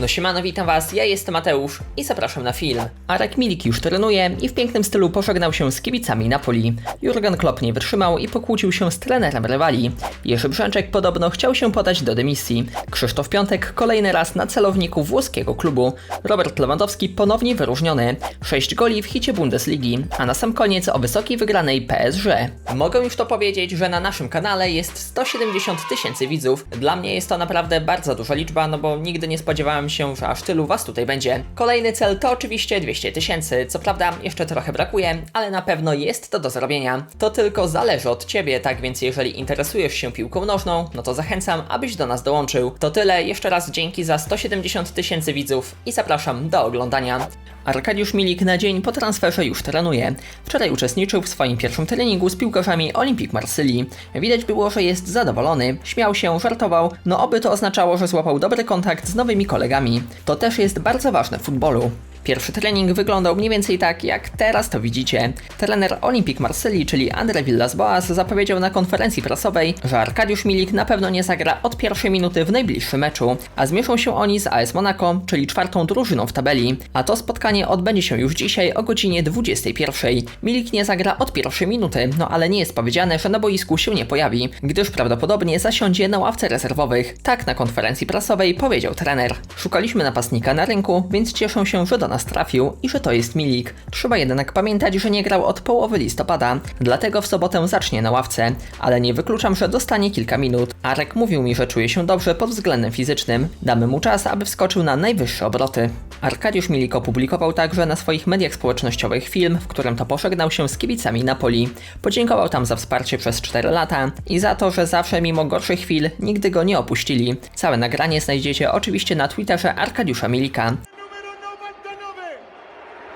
No siemano, witam was, ja jestem Mateusz i zapraszam na film. Arek Milik już trenuje i w pięknym stylu pożegnał się z kibicami Napoli. Jurgen Klopp nie wytrzymał i pokłócił się z trenerem rywali. Jerzy Brzęczek podobno chciał się podać do dymisji. Krzysztof Piątek kolejny raz na celowniku włoskiego klubu. Robert Lewandowski ponownie wyróżniony. 6 goli w hicie Bundesligi, a na sam koniec o wysokiej wygranej PSG. Mogę już to powiedzieć, że na naszym kanale jest 170 tysięcy widzów. Dla mnie jest to naprawdę bardzo duża liczba, no bo nigdy nie spodziewałem się, że aż tylu was tutaj będzie. Kolejny cel to oczywiście 200 tysięcy. Co prawda jeszcze trochę brakuje, ale na pewno jest to do zrobienia. To tylko zależy od ciebie, tak więc jeżeli interesujesz się piłką nożną, no to zachęcam, abyś do nas dołączył. To tyle, jeszcze raz dzięki za 170 tysięcy widzów i zapraszam do oglądania. Arkadiusz Milik na dzień po transferze już trenuje. Wczoraj uczestniczył w swoim pierwszym treningu z piłkarzami Olympique Marsylii. Widać było, że jest zadowolony, śmiał się, żartował, no oby to oznaczało, że złapał dobry kontakt z nowymi kolegami. To też jest bardzo ważne w futbolu. Pierwszy trening wyglądał mniej więcej tak, jak teraz to widzicie. Trener Olympique Marsylii, czyli André Villas-Boas, zapowiedział na konferencji prasowej, że Arkadiusz Milik na pewno nie zagra od pierwszej minuty w najbliższym meczu, a zmierzą się oni z AS Monaco, czyli czwartą drużyną w tabeli. A to spotkanie odbędzie się już dzisiaj o godzinie 21. Milik nie zagra od pierwszej minuty, no ale nie jest powiedziane, że na boisku się nie pojawi, gdyż prawdopodobnie zasiądzie na ławce rezerwowych. Tak na konferencji prasowej powiedział trener. Szukaliśmy napastnika na rynku, więc cieszę się, że do nas trafił i że to jest Milik. Trzeba jednak pamiętać, że nie grał od połowy listopada, dlatego w sobotę zacznie na ławce, ale nie wykluczam, że dostanie kilka minut. Arek mówił mi, że czuje się dobrze pod względem fizycznym. Damy mu czas, aby wskoczył na najwyższe obroty. Arkadiusz Milik opublikował także na swoich mediach społecznościowych film, w którym to pożegnał się z kibicami Napoli. Podziękował tam za wsparcie przez 4 lata i za to, że zawsze mimo gorszych chwil nigdy go nie opuścili. Całe nagranie znajdziecie oczywiście na Twitterze Arkadiusza Milika. Número 99,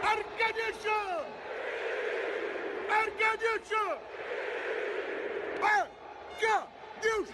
Arkadiusz! Arkadiusz! Arkadiusz!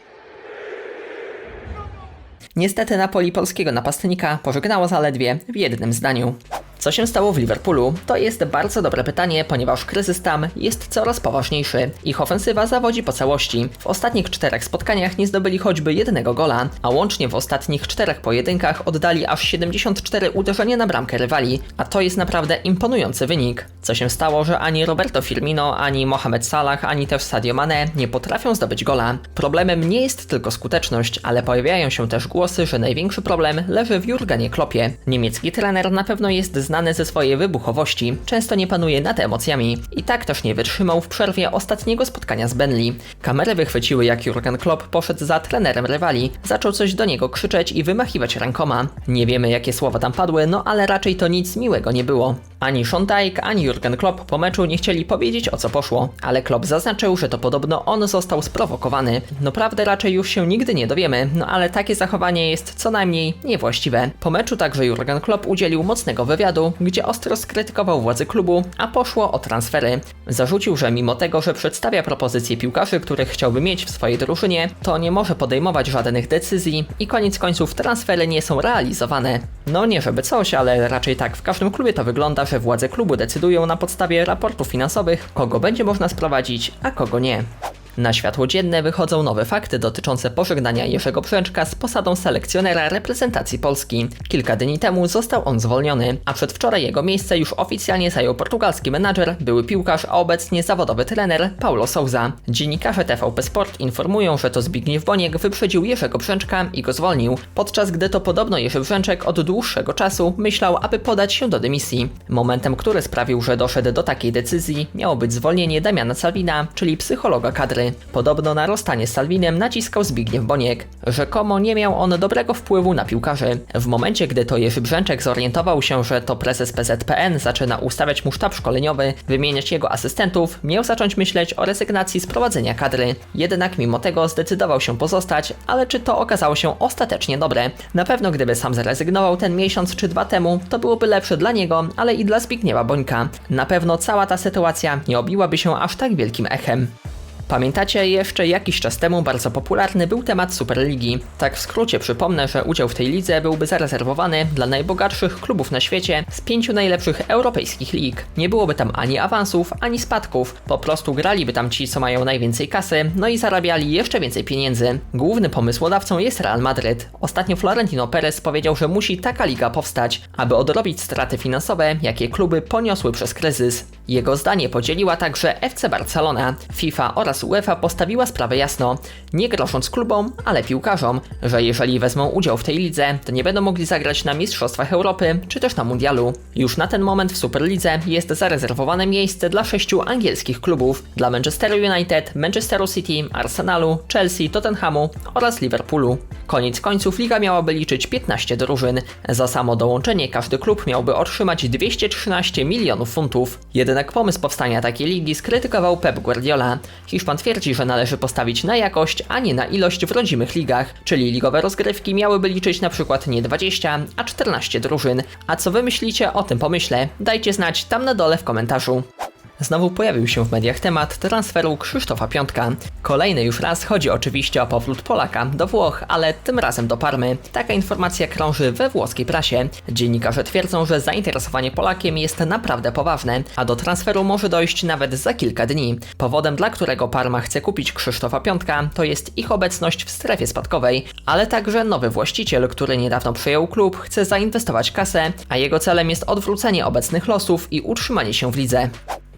Niestety Napoli polskiego napastnika pożegnało zaledwie w jednym zdaniu. Co się stało w Liverpoolu? To jest bardzo dobre pytanie, ponieważ kryzys tam jest coraz poważniejszy. Ich ofensywa zawodzi po całości. W ostatnich czterech spotkaniach nie zdobyli choćby jednego gola, a łącznie w ostatnich czterech pojedynkach oddali aż 74 uderzenia na bramkę rywali, a to jest naprawdę imponujący wynik. Co się stało, że ani Roberto Firmino, ani Mohamed Salah, ani też Sadio Mane nie potrafią zdobyć gola. Problemem nie jest tylko skuteczność, ale pojawiają się też głosy, że największy problem leży w Jurgenie Klopie. Niemiecki trener na pewno jest znany ze swojej wybuchowości, często nie panuje nad emocjami i tak też nie wytrzymał w przerwie ostatniego spotkania z Benley. Kamery wychwyciły jak Jurgen Klopp poszedł za trenerem rywali, zaczął coś do niego krzyczeć i wymachiwać rękoma. Nie wiemy jakie słowa tam padły, no ale raczej to nic miłego nie było. Ani Dyke, ani Jurgen Klopp po meczu nie chcieli powiedzieć o co poszło, ale Klopp zaznaczył, że to podobno on został sprowokowany. No prawdę raczej już się nigdy nie dowiemy, no ale takie zachowanie jest co najmniej niewłaściwe. Po meczu także Jurgen Klopp udzielił mocnego wywiadu, gdzie ostro skrytykował władze klubu, a poszło o transfery. Zarzucił, że mimo tego, że przedstawia propozycje piłkarzy, których chciałby mieć w swojej drużynie, to nie może podejmować żadnych decyzji i koniec końców transfery nie są realizowane. No nie żeby coś, ale raczej tak w każdym klubie to wygląda, że władze klubu decydują na podstawie raportów finansowych, kogo będzie można sprowadzić, a kogo nie. Na światło dzienne wychodzą nowe fakty dotyczące pożegnania Jerzego Brzęczka z posadą selekcjonera reprezentacji Polski. Kilka dni temu został on zwolniony, a przedwczoraj jego miejsce już oficjalnie zajął portugalski menadżer, były piłkarz, a obecnie zawodowy trener Paulo Souza. Dziennikarze TVP Sport informują, że to Zbigniew Boniek wyprzedził Jerzego Brzęczka i go zwolnił, podczas gdy to podobno Jerzy Brzęczek od dłuższego czasu myślał, aby podać się do dymisji. Momentem, który sprawił, że doszedł do takiej decyzji, miało być zwolnienie Damiana Salwina, czyli psychologa kadry. Podobno na rozstanie z Salwinem naciskał Zbigniew Boniek. Rzekomo nie miał on dobrego wpływu na piłkarzy. W momencie, gdy to Jerzy Brzęczek zorientował się, że to prezes PZPN zaczyna ustawiać mu sztab szkoleniowy, wymieniać jego asystentów, miał zacząć myśleć o rezygnacji z prowadzenia kadry. Jednak mimo tego zdecydował się pozostać, ale czy to okazało się ostatecznie dobre? Na pewno gdyby sam zrezygnował ten miesiąc czy dwa temu, to byłoby lepsze dla niego, ale i dla Zbigniewa Bońka. Na pewno cała ta sytuacja nie obiłaby się aż tak wielkim echem. Pamiętacie, jeszcze jakiś czas temu bardzo popularny był temat Superligi. Tak w skrócie przypomnę, że udział w tej lidze byłby zarezerwowany dla najbogatszych klubów na świecie z pięciu najlepszych europejskich lig. Nie byłoby tam ani awansów, ani spadków, po prostu graliby tam ci, co mają najwięcej kasy, no i zarabiali jeszcze więcej pieniędzy. Główny pomysłodawcą jest Real Madryt. Ostatnio Florentino Perez powiedział, że musi taka liga powstać, aby odrobić straty finansowe, jakie kluby poniosły przez kryzys. Jego zdanie podzieliła także FC Barcelona. FIFA oraz UEFA postawiła sprawę jasno, nie grożąc klubom, ale piłkarzom, że jeżeli wezmą udział w tej lidze, to nie będą mogli zagrać na Mistrzostwach Europy czy też na Mundialu. Już na ten moment w Superlidze jest zarezerwowane miejsce dla sześciu angielskich klubów, dla Manchesteru United, Manchesteru City, Arsenalu, Chelsea, Tottenhamu oraz Liverpoolu. Koniec końców liga miałaby liczyć 15 drużyn. Za samo dołączenie każdy klub miałby otrzymać 213 milionów funtów. Jednak pomysł powstania takiej ligi skrytykował Pep Guardiola. Hiszpan twierdzi, że należy postawić na jakość, a nie na ilość w rodzimych ligach, czyli ligowe rozgrywki miałyby liczyć na przykład nie 20, a 14 drużyn. A co wy myślicie o tym pomyśle? Dajcie znać tam na dole w komentarzu. Znowu pojawił się w mediach temat transferu Krzysztofa Piątka. Kolejny już raz chodzi oczywiście o powrót Polaka do Włoch, ale tym razem do Parmy. Taka informacja krąży we włoskiej prasie. Dziennikarze twierdzą, że zainteresowanie Polakiem jest naprawdę poważne, a do transferu może dojść nawet za kilka dni. Powodem, dla którego Parma chce kupić Krzysztofa Piątka, to jest ich obecność w strefie spadkowej, ale także nowy właściciel, który niedawno przejął klub, chce zainwestować kasę, a jego celem jest odwrócenie obecnych losów i utrzymanie się w lidze.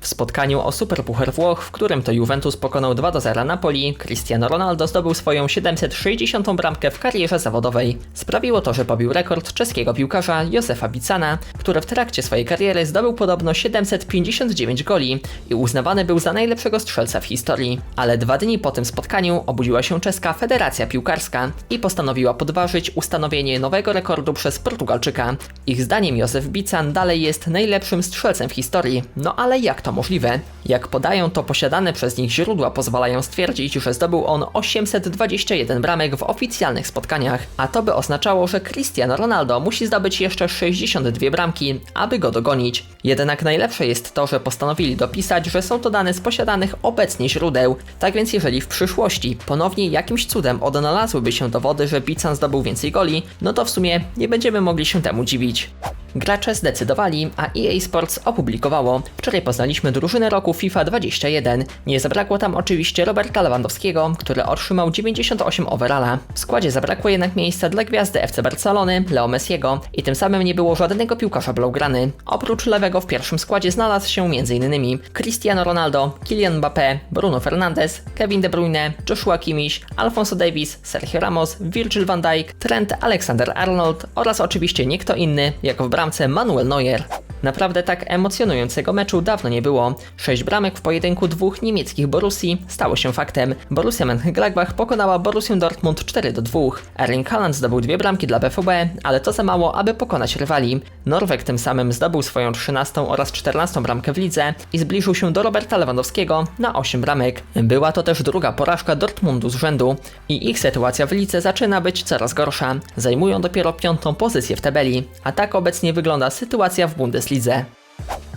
W spotkaniu o Superpuchar Włoch, w którym to Juventus pokonał 2 do 0 Napoli, Cristiano Ronaldo zdobył swoją 760 bramkę w karierze zawodowej. Sprawiło to, że pobił rekord czeskiego piłkarza Josefa Bicana, który w trakcie swojej kariery zdobył podobno 759 goli i uznawany był za najlepszego strzelca w historii. Ale dwa dni po tym spotkaniu obudziła się czeska Federacja Piłkarska i postanowiła podważyć ustanowienie nowego rekordu przez Portugalczyka. Ich zdaniem Józef Bican dalej jest najlepszym strzelcem w historii. No ale jak to możliwe? Jak podają to posiadane przez nich źródła pozwalają stwierdzić, że zdobył on 821 bramek w oficjalnych spotkaniach, a to by oznaczało, że Cristiano Ronaldo musi zdobyć jeszcze 62 bramki, aby go dogonić. Jednak najlepsze jest to, że postanowili dopisać, że są to dane z posiadanych obecnie źródeł. Tak więc jeżeli w przyszłości ponownie jakimś cudem odnalazłyby się dowody, że Bican zdobył więcej goli, no to w sumie nie będziemy mogli się temu dziwić. Gracze zdecydowali, a EA Sports opublikowało. Wczoraj poznaliśmy drużynę roku FIFA 21. Nie zabrakło tam oczywiście Roberta Lewandowskiego, który otrzymał 98 overalla. W składzie zabrakło jednak miejsca dla gwiazdy FC Barcelony, Leo Messiego i tym samym nie było żadnego piłkarza blaugrany. Oprócz lewego w pierwszym składzie znalazł się m.in. Cristiano Ronaldo, Kylian Mbappé, Bruno Fernandes, Kevin De Bruyne, Joshua Kimmich, Alfonso Davis, Sergio Ramos, Virgil van Dijk, Trent Alexander-Arnold oraz oczywiście nie kto inny, jak w bramce Manuel Neuer. Naprawdę tak emocjonującego meczu dawno nie było. Sześć bramek w pojedynku dwóch niemieckich Borussii stało się faktem. Borussia Mönchengladbach pokonała Borussię Dortmund 4 do 2. Erling Haaland zdobył dwie bramki dla BVB, ale to za mało, aby pokonać rywali. Norweg tym samym zdobył swoją 13 oraz 14 bramkę w lidze i zbliżył się do Roberta Lewandowskiego na 8 bramek. Była to też druga porażka Dortmundu z rzędu i ich sytuacja w lidze zaczyna być coraz gorsza. Zajmują dopiero piątą pozycję w tabeli, a tak obecnie wygląda sytuacja w Bundeslidze.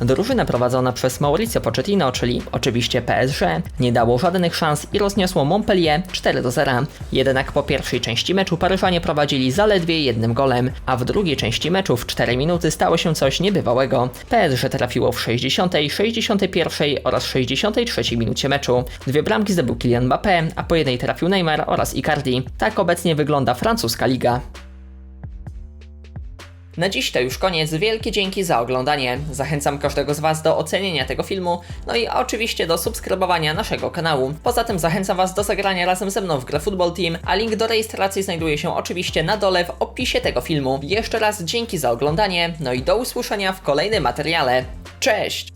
Drużyna prowadzona przez Mauricio Pochettino, czyli oczywiście PSG, nie dało żadnych szans i rozniosło Montpellier 4 do 0. Jednak po pierwszej części meczu Paryżanie prowadzili zaledwie jednym golem, a w drugiej części meczu w 4 minuty stało się coś niebywałego. PSG trafiło w 60, 61 oraz 63 minucie meczu. Dwie bramki zdobył Kylian Mbappé, a po jednej trafił Neymar oraz Icardi. Tak obecnie wygląda francuska liga. Na dziś to już koniec. Wielkie dzięki za oglądanie. Zachęcam każdego z Was do ocenienia tego filmu, no i oczywiście do subskrybowania naszego kanału. Poza tym zachęcam Was do zagrania razem ze mną w grę Football Team, a link do rejestracji znajduje się oczywiście na dole w opisie tego filmu. Jeszcze raz dzięki za oglądanie, no i do usłyszenia w kolejnym materiale. Cześć!